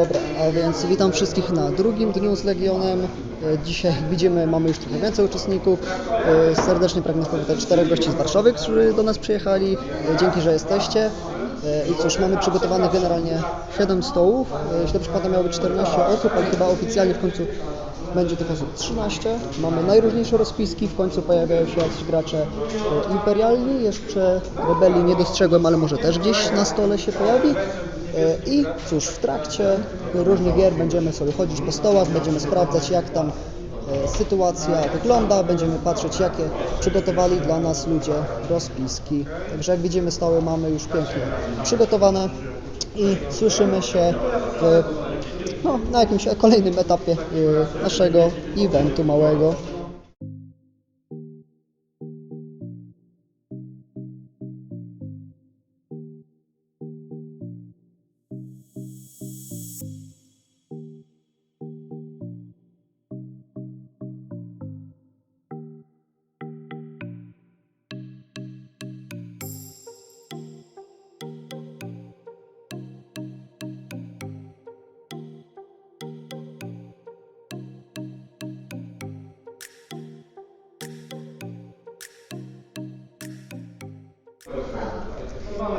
Dobra, a więc witam wszystkich na drugim dniu z Legionem. E, Dzisiaj, widzimy, mamy już trochę więcej uczestników. E, Serdecznie pragnę powitać czterech gości z Warszawy, którzy do nas przyjechali. E, Dzięki, że jesteście. I cóż, mamy przygotowanych generalnie 7 stołów. Jeśli przypada miało być 14 osób, ale chyba oficjalnie w końcu będzie tych osób 13. Mamy najróżniejsze rozpiski, w końcu pojawiają się jacyś gracze imperialni. Jeszcze rebelii nie dostrzegłem, ale może też gdzieś na stole się pojawi. E, I cóż, w trakcie różnych gier będziemy sobie chodzić po stołach, będziemy sprawdzać jak tam e, sytuacja wygląda, będziemy patrzeć jakie przygotowali dla nas ludzie rozpiski. Także jak widzimy stoły mamy już pięknie przygotowane i słyszymy się w, no, na jakimś kolejnym etapie e, naszego eventu małego.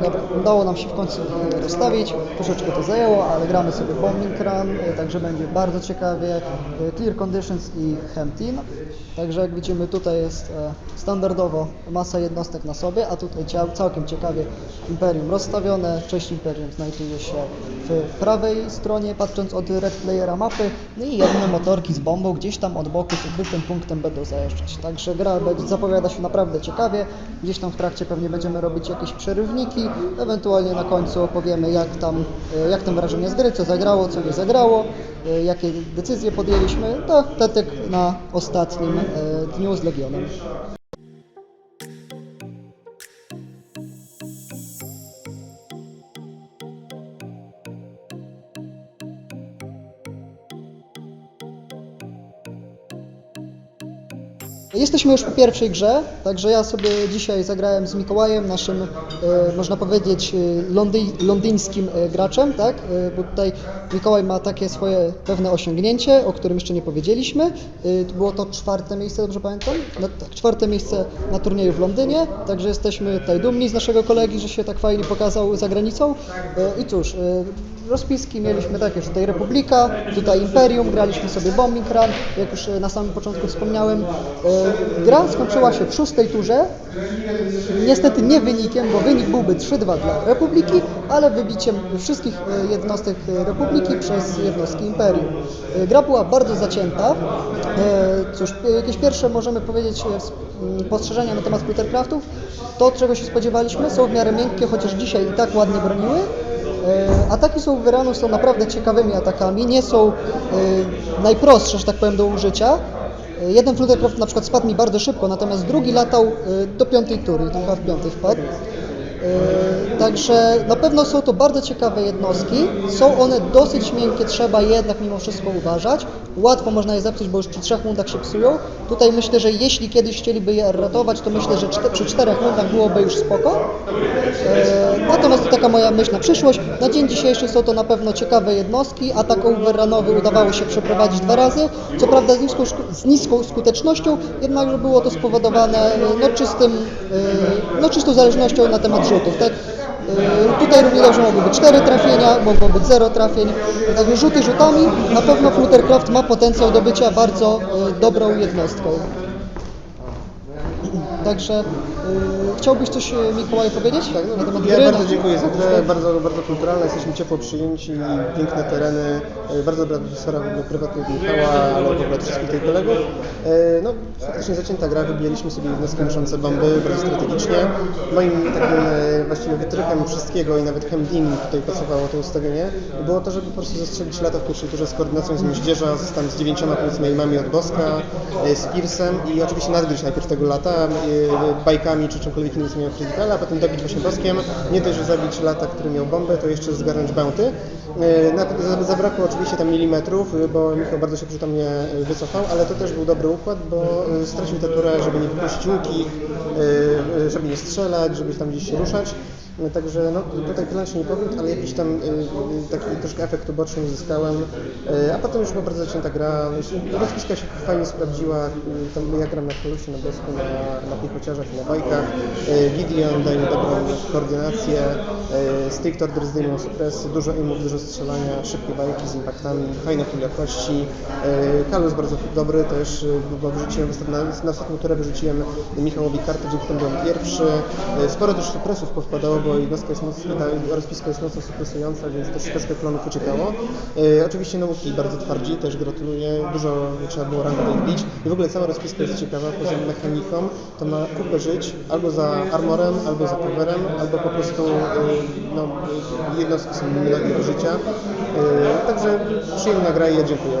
Dobra, udało nam się w końcu rozstawić. Troszeczkę to zajęło, ale gramy sobie Bombing Run, e, także będzie bardzo ciekawie. E, Clear Conditions i Hem Team. Także jak widzimy tutaj jest e, standardowo masa jednostek na sobie, a tutaj całkiem ciekawie Imperium rozstawione. Część Imperium znajduje się w prawej stronie, patrząc od Red Playera mapy. No i jedne motorki z bombą gdzieś tam od boku jakby tym punktem będą zajeżdżać. Także gra zapowiada się naprawdę ciekawie. Gdzieś tam w trakcie pewnie będziemy robić jakieś przerywniki, ewentualnie na końcu opowiemy jak tam, e, jak tam wrażenie z gry, co zagrało, co nie zagrało, e, jakie decyzje podjęliśmy. To tetek na ostatnim e, dniu z Legionem. Jesteśmy już po pierwszej grze, także ja sobie dzisiaj zagrałem z Mikołajem, naszym, e, można powiedzieć, e, londy, londyńskim e, graczem, tak? Bo tutaj Mikołaj ma takie swoje pewne osiągnięcie, o którym jeszcze nie powiedzieliśmy. Było to czwarte miejsce, dobrze pamiętam? No, tak, czwarte miejsce na turnieju w Londynie, także jesteśmy tutaj dumni z naszego kolegi, że się tak fajnie pokazał za granicą. I cóż, rozpiski mieliśmy takie, że tutaj Republika, tutaj Imperium, graliśmy sobie Bombing Run, jak już e, na samym początku wspomniałem. E, Gra skończyła się w szóstej turze, niestety nie wynikiem, bo wynik byłby 3-2 dla Republiki, ale wybiciem wszystkich e, jednostek Republiki przez jednostki Imperium. Gra była bardzo zacięta. Cóż, jakieś pierwsze możemy powiedzieć spostrzeżenia na temat Fluttercraftów. To, czego się spodziewaliśmy, są w miarę miękkie, chociaż dzisiaj i tak ładnie broniły. E, Ataki są Wyranów są naprawdę ciekawymi atakami, nie są e, najprostsze, że tak powiem, do użycia. E, Jeden Fluttercraft na przykład spadł mi bardzo szybko, natomiast drugi latał do piątej tury, chyba w piątej wpadł. Także na pewno są to bardzo ciekawe jednostki. Są one dosyć miękkie, trzeba jednak mimo wszystko uważać. Łatwo można je zepsuć, bo już przy trzech rundach się psują. Tutaj myślę, że jeśli kiedyś chcieliby je ratować, to myślę, że czte, przy czterech rundach byłoby już spoko. E, Natomiast to taka moja myśl na przyszłość. Na dzień dzisiejszy są to na pewno ciekawe jednostki. Atak overrunowy udawało się przeprowadzić dwa razy. Co prawda z niską, z niską skutecznością, jednakże było to spowodowane e, no, czystym, e, no, czystą zależnością na temat rzutów. Tak? E, Tutaj równie dobrze mogły być 4 trafienia, mogło być 0 trafień. Także rzuty rzutami. Na pewno Fluttercraft ma potencjał do bycia bardzo e, dobrą jednostką. Także chciałbyś coś e, Mikołaj powiedzieć Tak, na no, temat ja gry? bardzo dziękuję za grę, bardzo, bardzo kulturalna, jesteśmy ciepło przyjęci, piękne tereny, e, bardzo dobra atmosfera od Michała, ale w ogóle wszystkich tych kolegów. E, No, faktycznie zacięta gra, wybijaliśmy sobie jednostki noszące bomby bardzo strategicznie. Moim takim właściwie wytrychem wszystkiego i nawet Hemdim tutaj pasowało to ustawienie, było to, żeby po prostu zastrzelić lata w pierwszej turze z koordynacją z moździerza, z, tam z dziewięcioma powiedzmy aimami od Boska, z Piersem i oczywiście nadgryźć najpierw tego lata e, czy czymkolwiek innym, co miał krytykala, a potem dobić Boskiem, nie dość, że zabić lata, który miał bombę, to jeszcze zgarnąć bounty. E, Zabrakło oczywiście tam milimetrów, e, bo Michał bardzo się przytomnie e, wycofał, ale to też był dobry układ, bo stracił tę turę, żeby nie wypuścić łuki, żeby nie strzelać, żeby tam gdzieś się ruszać. E, Także no, tutaj plan się nie powiódł, ale jakiś tam e, e, taki troszkę efekt uboczny uzyskałem. E, A potem już była bardzo zacięta gra. Rozpiska się fajnie sprawdziła. Tam ja gram na kolosie, na bosku, na, na piechociarzach i na bajkach. Gideon daje dobrą koordynację. Strict Order zdejmują supresy, dużo aimów, dużo strzelania, szybkie bajki z impactami, fajne pól jakości. E, Kalus bardzo dobry też, bo wyrzuciłem na, na ostatnią turę wyrzuciłem Michałowi kartę, dzięki temu byłem pierwszy. Sporo też supresów powpadało, bo jednostka jest mocno, ta rozpiska jest mocno supresująca, więc też troszkę klonów uciekało. E, Oczywiście nauki bardzo twardzi, też gratuluję. Dużo trzeba było rango ich bić. I w ogóle cała rozpiska jest ciekawa, poza mechaniką, to ma kupę żyć, albo za armorem, albo za coverem, albo po prostu e, no, e, jednostki są mniej życia. E, Także przyjemna gra i ja dziękuję.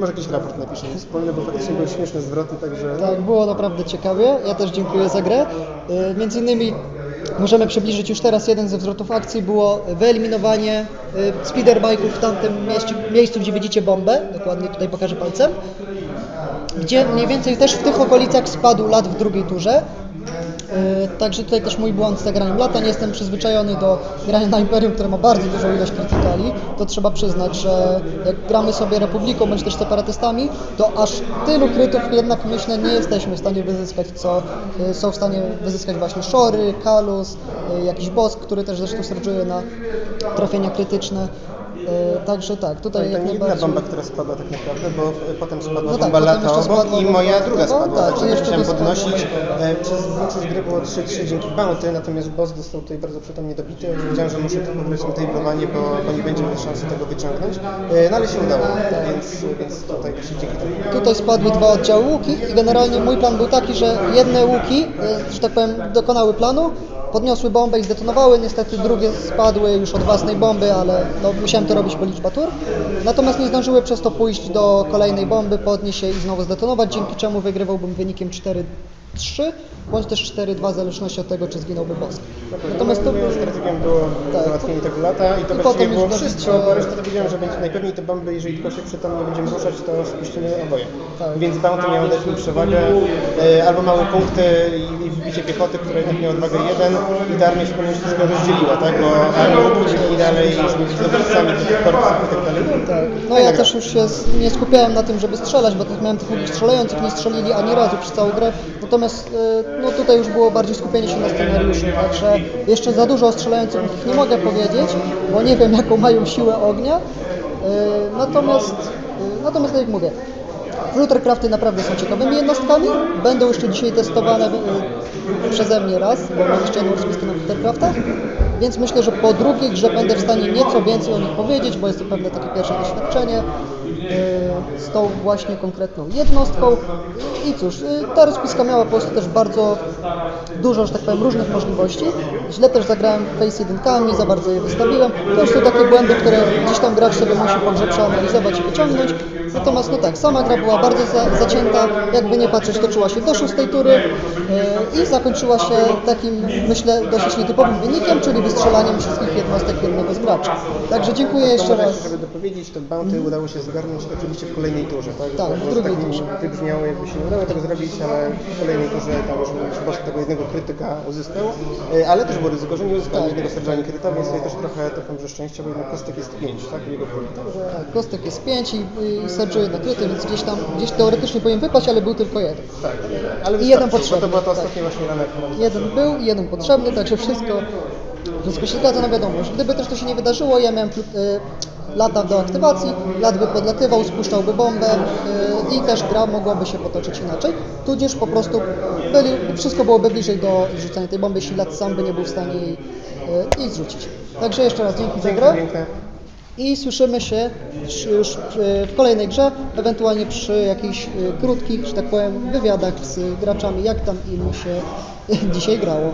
Może jakiś raport napiszę wspólny, bo faktycznie były śmieszne zwroty, także Tak, było naprawdę ciekawie. Ja też dziękuję za grę. Y, Między innymi możemy przybliżyć już teraz jeden ze wzrotów akcji było wyeliminowanie y, speederbike'ów w tamtym mieście, miejscu, gdzie widzicie bombę. Dokładnie tutaj pokażę palcem. Gdzie mniej więcej też w tych okolicach spadł lat w drugiej turze. Y, Także tutaj też mój błąd z zagraniem lata. Nie jestem przyzwyczajony do grania na Imperium, które ma bardzo dużą ilość krytykali. To trzeba przyznać, że jak gramy sobie Republiką bądź też separatystami, to aż tylu krytów jednak myślę nie jesteśmy w stanie wyzyskać, co y, są w stanie wyzyskać właśnie Shory, Kalus, y, jakiś boss, który też zresztą serczuje na trafienia krytyczne. Y, Także tak, tutaj To jak nie jedna najbardziej... bomba, która spadła tak naprawdę, bo e, potem spadła No tak, bomba potem lata obok spadła i moja druga lata, spadła, tak, musiałem spadła podnosić. E, Przez większość gry było 3-3 dzięki bounty, natomiast boss dostał tutaj bardzo przytomnie dobity. Wiedziałem, że muszę to pograć na tablowanie, bo, bo nie będzie szansy tego wyciągnąć. E, No ale się udało, więc, więc tutaj właśnie dzięki temu. Tutaj spadły dwa oddziały łuki i generalnie mój plan był taki, że jedne łuki, e, że tak powiem, dokonały planu, podniosły bombę i zdetonowały, niestety drugie spadły już od własnej bomby, ale no, musiałem to robić po liczba tur. Natomiast nie zdążyły przez to pójść do kolejnej bomby, podnieść się i znowu zdetonować, dzięki czemu wygrywałbym wynikiem 4-3, bądź też 4-2 w zależności od tego, czy zginąłby boss. Natomiast to moją strategią było Tak. załatwienie tego lata i to I właściwie było wszystko, bo resztę to wiedziałem, że będzie najpewniej te bomby, jeżeli tylko się przytomnie będziemy ruszać, to spuścimy oboje. Tak. Więc bounty miało dać mi przewagę, e, albo małe punkty i, wbicie piechoty, która jednak miała odwagę 1 i ta armia się się troszkę rozdzieliła, tak? Bo armia uciekli dalej, być dowódcami korpusów i tak dalej. Tak. No ja też już się z- nie skupiałem na tym, żeby strzelać, bo tych miałem tych ludzi strzelających, nie strzelili ani razu przez całą grę. Natomiast e, no tutaj już było bardziej skupienie się na scenariuszu, także jeszcze za dużo o strzelających nie mogę powiedzieć, bo nie wiem jaką mają siłę ognia. E, Natomiast, e, natomiast tak jak mówię, Fluttercrafty naprawdę są ciekawymi jednostkami. Będą jeszcze dzisiaj testowane przeze mnie raz, bo mam jeszcze jedną rozpiskę na Fluttercraftach. Więc myślę, że po drugiej grze będę w stanie nieco więcej o nich powiedzieć, bo jest to pewne takie pierwsze doświadczenie z tą właśnie konkretną jednostką. I cóż, e, ta rozpiska miała po prostu też bardzo dużo, że tak powiem, różnych możliwości. Źle też zagrałem face jedynkami, za bardzo je wystawiłem. To są takie błędy, które gdzieś tam gracz sobie musi po przeanalizować i wyciągnąć. Natomiast no tak, sama gra była bardzo za, zacięta, jakby nie patrzeć, toczyła się do szóstej tury e, i zakończyła się takim, myślę, dosyć nietypowym wynikiem, czyli wystrzelaniem wszystkich jednostek jednego z graczy. Także dziękuję To jeszcze raz. żeby dopowiedzieć, to bounty udało się zgarnąć oczywiście w kolejnej turze, tak? Tak, w drugiej tak turze. wybrzmiało, jakby się nie udało tego zrobić, ale w kolejnej turze tam już tego jednego krytyka uzyskał, E, ale też było ryzyko, że nie uzyskał Tak. jednego serca ani kryta, więc tutaj też trochę trochę może szczęścia, bo jednak kostek jest 5, tak? Jego puli. Także Tak, kostek jest 5 i, i Sergio jedna kryty, więc gdzieś tam, gdzieś teoretycznie powinien wypaść, ale był tylko jeden. tak, ale I jeden wystarczył, potrzebny, to była ta tak. ostatnia właśnie rana, którą Jeden był i jeden potrzebny, także wszystko, wszystko się zgadza na wiadomość. Gdyby też to się nie wydarzyło, ja miałem y, lata do aktywacji, lat by podlatywał, spuszczałby bombę y, i też gra mogłaby się potoczyć inaczej. Tudzież po prostu byli, wszystko byłoby bliżej do zrzucenia tej bomby, jeśli lat sam by nie był w stanie jej, y, jej zrzucić. Także jeszcze raz dzięki za grę. I słyszymy się już w- w kolejnej grze, ewentualnie przy jakichś y, krótkich, że tak powiem, wywiadach z graczami, jak tam im się dzisiaj grało.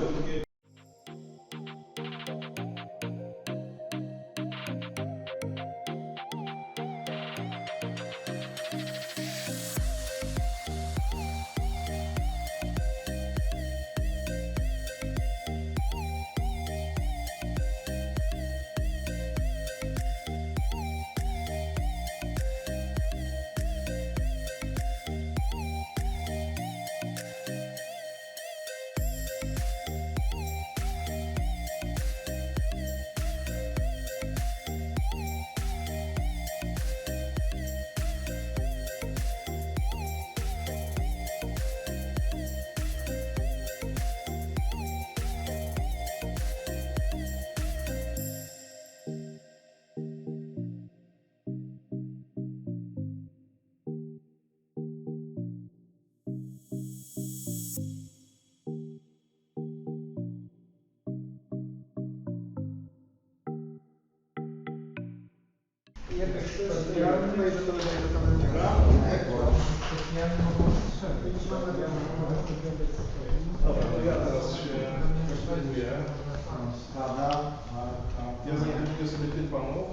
Ja zainteresuję sobie tych panów.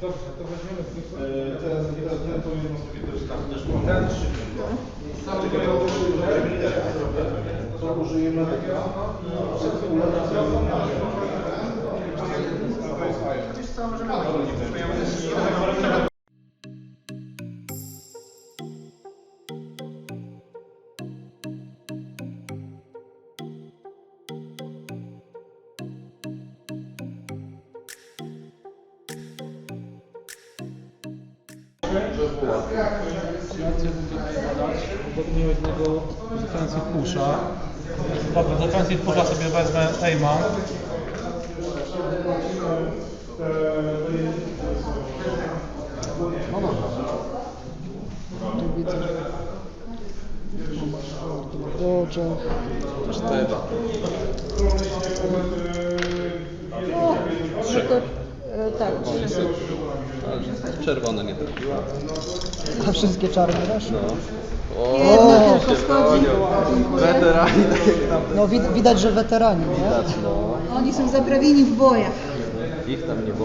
Dobrze, to weźmiemy e, teraz teraz ten powinien sobie też tam też ten To użyjemy tego. Obok niejednego defensive pusha. Dobra, defensive pusha sobie wezmę aima. No dobra. Tu widzę. Dobrze. No to, e, tak, trzy. Czerwona nie trafiła. A wszystkie czarne też? Jedna tylko. Weterani, tak jak tam. No wid- widać, że weterani, nie? No, Oni są zaprawieni w bojach. ich tam nie było.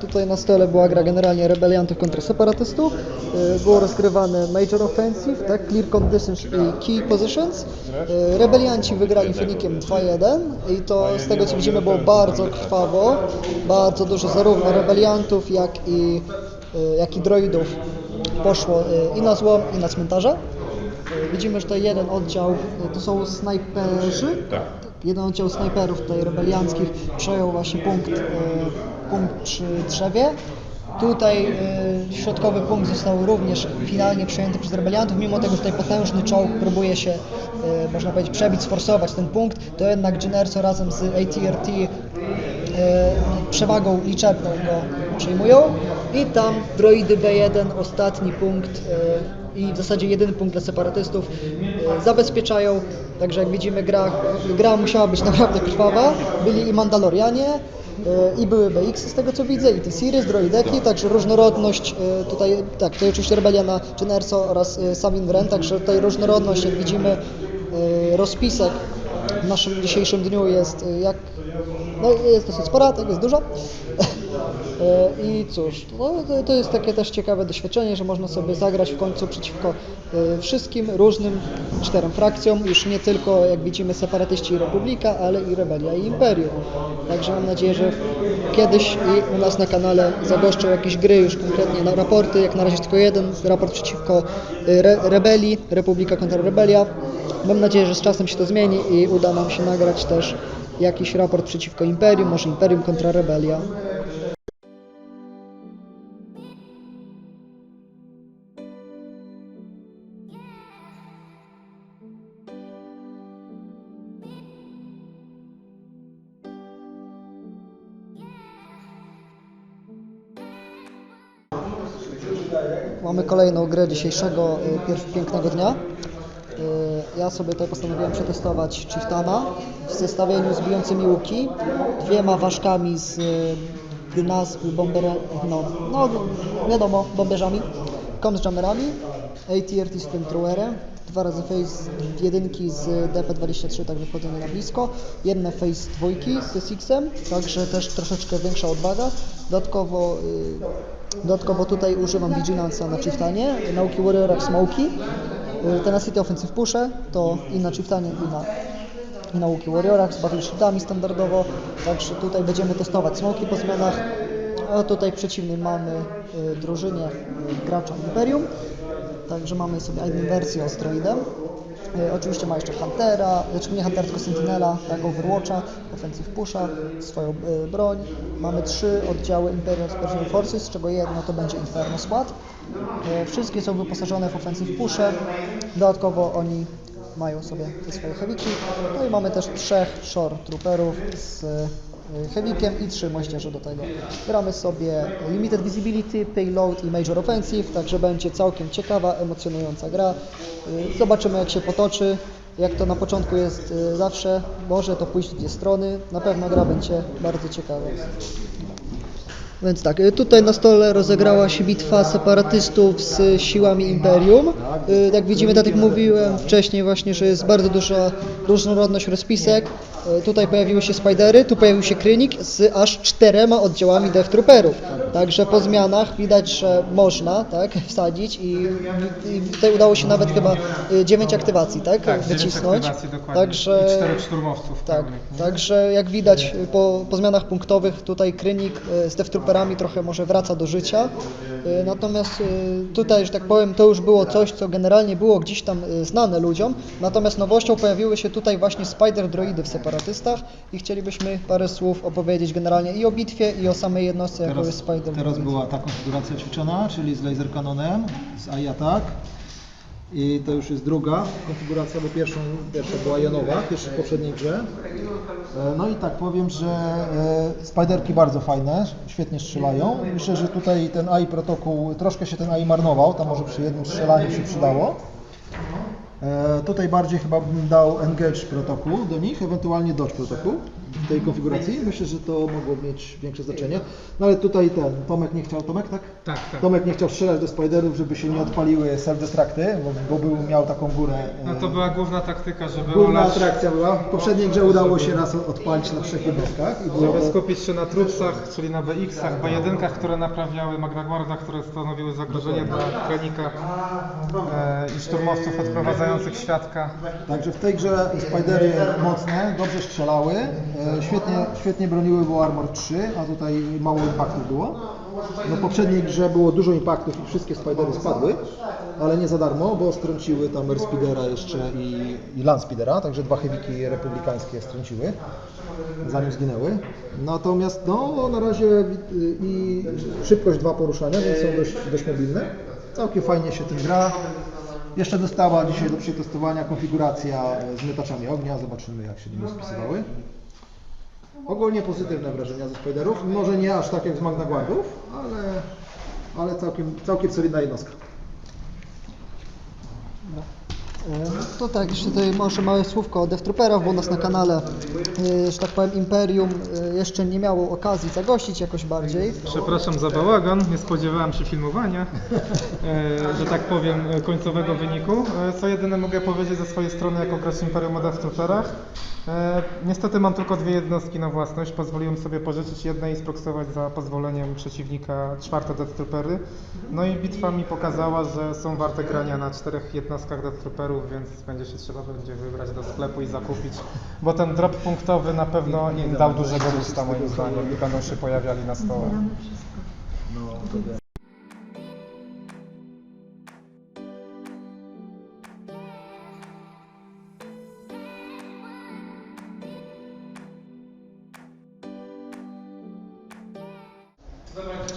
Tutaj na stole była gra generalnie rebeliantów kontra separatystów. Y, Było rozgrywane Major Offensive, tak, Clear Conditions i Key Positions. Y, Rebelianci wygrali wynikiem 2-1 i to z tego co widzimy było bardzo krwawo. Bardzo dużo zarówno rebeliantów jak i, y, jak i droidów poszło i na złom i na cmentarze. Widzimy, że to jeden oddział, to są snajperzy. Tak. Jeden oddział snajperów tutaj rebelianckich przejął właśnie punkt, punkt przy drzewie. Tutaj y, środkowy punkt został również finalnie przejęty przez rebeliantów, mimo tego, że tutaj potężny czołg próbuje się, y, można powiedzieć, przebić, sforsować ten punkt, to jednak Generso razem z ATRT y, przewagą liczebną go przyjmują i tam droidy B1, ostatni punkt y, i w zasadzie jedyny punkt dla separatystów y, zabezpieczają, także jak widzimy gra, gra musiała być naprawdę krwawa, byli i Mandalorianie, i były BX z tego co widzę, i T-Series, droideki, także różnorodność y, tutaj, tak, tutaj oczywiście rebelia na Generso oraz y, Sabin Wren, także tutaj różnorodność, jak widzimy, rozpisek w naszym dzisiejszym dniu jest jak, no jest dosyć spora, tak jest dużo. E, I cóż, no, to- jest takie też ciekawe doświadczenie, że można sobie zagrać w końcu przeciwko e, wszystkim różnym czterem frakcjom, już nie tylko jak widzimy separatyści i republika, ale i rebelia i imperium. Także mam nadzieję, że kiedyś i u nas na kanale zagoszczą jakieś gry już konkretnie na raporty, jak na razie tylko jeden raport przeciwko e, re, rebelii, republika kontra rebelia. Mam nadzieję, że z czasem się to zmieni i uda nam się nagrać też jakiś raport przeciwko imperium, może imperium kontra rebelia. Kolejną grę dzisiejszego y, pięknego dnia. Y, ja sobie tutaj postanowiłem przetestować Chieftaina w zestawieniu z bijącymi łuki, dwiema ważkami z e, gna z bomber, no, no wiadomo, bomberzami, com ATRT z tym throwerem, dwa razy face jedynki z DP23, także wchodzenie na blisko, jedne face dwójki z SX-em, także też troszeczkę większa odwaga. Dodatkowo, y, dodatkowo tutaj używam Vigilance'a na Chieftanie, nauki Warriora Smoki, y, Tenacity Offensive Pusze to i na Chieftanie i na i nauki Warriorach z Battle Shieldami standardowo, także tutaj będziemy testować smoki po zmianach, a tutaj w przeciwnym mamy y, drużynie y, gracza Imperium, także mamy sobie jedną wersję Ostroidem. Y, oczywiście ma jeszcze Huntera, znaczy nie Huntera, tylko Sentinela, tak, Overwatcha, Offensive Pusha, swoją y, broń. Mamy trzy oddziały Imperial Special Forces, z czego jedno to będzie Inferno Squad. Y, wszystkie są wyposażone w Offensive Pusze, dodatkowo oni mają sobie te swoje heaviki. No i mamy też trzech shore trooperów z heavikiem i trzy moździerze do tego. Gramy sobie Limited Visibility, Payload i Major Offensive, także będzie całkiem ciekawa, emocjonująca gra. Y, Zobaczymy jak się potoczy. Jak to na początku jest y, zawsze, może to pójść w dwie strony. Na pewno gra będzie bardzo ciekawa. Więc tak, y, tutaj na stole rozegrała się bitwa separatystów z siłami Imperium. Y, Jak widzimy, tak jak mówiłem wcześniej właśnie, że jest bardzo duża różnorodność rozpisek. Y, Tutaj pojawiły się Spidery, tu pojawił się Krynik z aż czterema oddziałami Death Trooperów. Także po zmianach widać, że można tak, wsadzić i, i tutaj udało się nawet chyba 9 aktywacji tak, Tak, wycisnąć. Także I czterech szturmowców tak, także jak widać po, po zmianach punktowych tutaj Krynik z Death Trooperami trochę może wraca do życia. Y, Natomiast y, tutaj, że tak powiem, to już było coś, co generalnie było gdzieś tam y, znane ludziom. Natomiast nowością pojawiły się tutaj właśnie Spider Droidy w separatystach i chcielibyśmy parę słów opowiedzieć generalnie i o bitwie, i o samej jednostce, jaką jest Teraz, Spider teraz Droid. była ta konfiguracja ćwiczona, czyli z laser kanonem, z AI Attack. I to już jest druga konfiguracja, bo pierwszą, pierwsza była jonowa, pierwsza w poprzedniej grze. E, No i tak powiem, że e, spiderki bardzo fajne, świetnie strzelają. Myślę, że tutaj ten AI protokół, troszkę się ten AI marnował, tam może przy jednym strzelaniu się przydało. E, Tutaj bardziej chyba bym dał Engage protokół do nich, ewentualnie Dodge protokół w tej konfiguracji. Myślę, że to mogło mieć większe znaczenie. No ale tutaj ten Tomek nie chciał, Tomek tak? Tak, tak. Tomek nie chciał strzelać do spiderów, żeby się nie odpaliły self-destructy, bo, bo był, miał taką górę. e, No to była główna taktyka, żeby Główna olać, atrakcja była. W poprzedniej grze udało się raz odpalić na trzech jednostkach. I było żeby skupić się na trupsach, czyli na BX-ach, B1, które naprawiały Magnaguarda, które stanowiły zagrożenie dla Krenika e, i szturmowców odprowadzających świadka. Także w tej grze Spidery mocne, dobrze strzelały, e, świetnie, świetnie broniły, było Armor 3, a tutaj mało impaktów było. No w poprzedniej grze było dużo impaktów i wszystkie Spidery spadły, ale nie za darmo, bo strąciły tam Airspeedera jeszcze i, i Landspeedera, także dwa heaviki republikańskie strąciły, zanim zginęły. Natomiast no na razie i, i szybkość dwa poruszania, więc są dość, dość mobilne. Całkiem fajnie się tym gra. Jeszcze dostała dzisiaj do przetestowania konfiguracja z miotaczami ognia. Zobaczymy jak się nimi spisywały. Ogólnie pozytywne wrażenia ze Spiderów. Może nie aż tak jak z Magna Guardów, ale, ale całkiem, całkiem solidna jednostka. E, To tak, jeszcze tutaj może małe słówko o Death Trooperach, bo u nas na kanale, e, że tak powiem, Imperium e, jeszcze nie miało okazji zagościć jakoś bardziej. Przepraszam za bałagan, nie spodziewałem się filmowania, e, że tak powiem, e, końcowego wyniku. E, co jedyne mogę powiedzieć ze swojej strony jako gracz Imperium o Death Trooperach. E, niestety mam tylko dwie jednostki na własność, pozwoliłem sobie pożyczyć jednej i sproksować za pozwoleniem przeciwnika czwarte Death Troopery. No i bitwa mi pokazała, że są warte grania na czterech jednostkach Death Więc będzie się trzeba będzie wybrać do sklepu i zakupić, bo ten drop punktowy na pewno im dał dużego boosta moim zdaniem i będą się pojawiali na stole.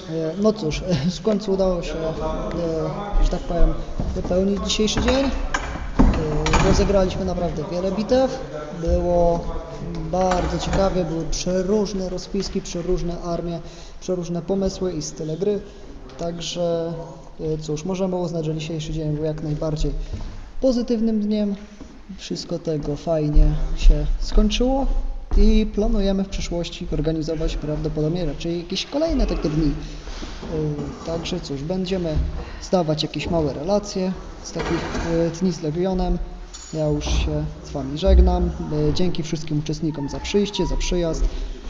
E, No cóż, e, w końcu udało się, e, że tak powiem, wypełnić dzisiejszy dzień. E, Rozegraliśmy naprawdę wiele bitew. Było bardzo ciekawie, były przeróżne rozpiski, przeróżne armie, przeróżne pomysły i style gry. Także e, cóż, możemy uznać, że dzisiejszy dzień był jak najbardziej pozytywnym dniem. wszystko tego fajnie się skończyło i planujemy w przyszłości organizować prawdopodobnie raczej jakieś kolejne takie dni. Yy, Także cóż, będziemy zdawać jakieś małe relacje z takich yy, dni z Legionem. Ja już się z Wami żegnam. Yy, Dzięki wszystkim uczestnikom za przyjście, za przyjazd.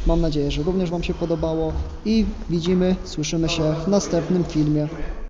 Mam nadzieję, że również Wam się podobało i widzimy, słyszymy się w następnym filmie.